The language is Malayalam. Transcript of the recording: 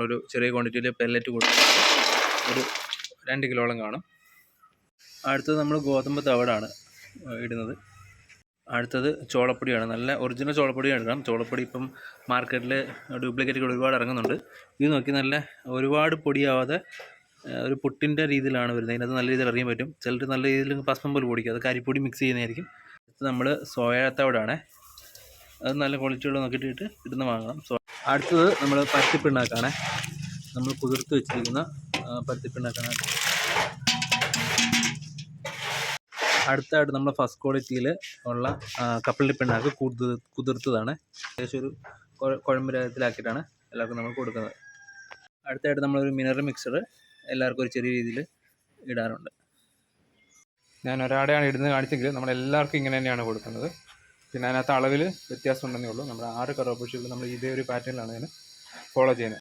നമ്മളൊരു ചെറിയ ക്വാണ്ടിറ്റിയിൽ പെല്ലറ്റ് കൊടുക്കുക ഒരു രണ്ട് കിലോളം കാണും. അടുത്തത് നമ്മൾ ഗോതമ്പ് തവടാണ് ഇടുന്നത്. അടുത്തത് ചോളപ്പൊടിയാണ്. നല്ല ഒറിജിനൽ ചോളപ്പൊടിയാണ് ഇടണം ചോളപ്പൊടി ഇപ്പം മാർക്കറ്റിൽ ഡ്യൂപ്ലിക്കേറ്റ് ഒരുപാട് ഇറങ്ങുന്നുണ്ട്. ഇത് നോക്കി നല്ല ഒരുപാട് പൊടിയാവാതെ ഒരു പുട്ടിന്റെ രീതിയിലാണ് വരുന്നത്. അതിനകത്ത് നല്ല രീതിയിൽ അറിയാൻ പറ്റും. ചിലർ നല്ല രീതിയിൽ പസ്മം പോലെ പൊടിക്കും. അത് കരിപ്പൊടി മിക്സ് ചെയ്യുന്നതായിരിക്കും. നമ്മൾ സോയ തവിടാണ്. അത് നല്ല ക്വാളിറ്റിയുള്ള നോക്കിയിട്ട് ഇടുന്ന വാങ്ങണം. സോ അടുത്തത് നമ്മൾ പരുത്തിപ്പിണ്ണാക്കാണ്. നമ്മൾ കുതിർത്ത് വെച്ചിരിക്കുന്ന പരത്തിപ്പിണ്ണാക്കാണ്. അടുത്തായിട്ട് നമ്മൾ ഫസ്റ്റ് ക്വാളിറ്റിയിൽ ഉള്ള ആ, പിണ്ണാക്ക് കുതിർ കുതിർത്തതാണ്. ഏകദേശം ഒരു കുഴ- കുഴമ്പ് രൂപത്തിലാക്കിയിട്ടാണ് എല്ലാവർക്കും നമ്മൾ കൊടുക്കുന്നത്. അടുത്തായിട്ട് നമ്മളൊരു മിനറൽ മിക്സർ എല്ലാവർക്കും ഒരു ചെറിയ രീതിയിൽ ഇടാറുണ്ട്. ഞാൻ ഒരാടെയാണ് ഇടുന്നത് കാണിച്ചെങ്കിൽ നമ്മൾ എല്ലാവർക്കും ഇങ്ങനെ തന്നെയാണ് കൊടുക്കുന്നത്. പിന്നെ അതിനകത്ത് അളവിൽ വ്യത്യാസം ഉണ്ടെന്നേ ഉള്ളൂ. നമ്മുടെ ആറ് കറോപ്പുഷികൾ നമ്മൾ ഇതേ ഒരു പാറ്റേണിലാണ് ഞാൻ ഫോളോ ചെയ്യുന്നത്.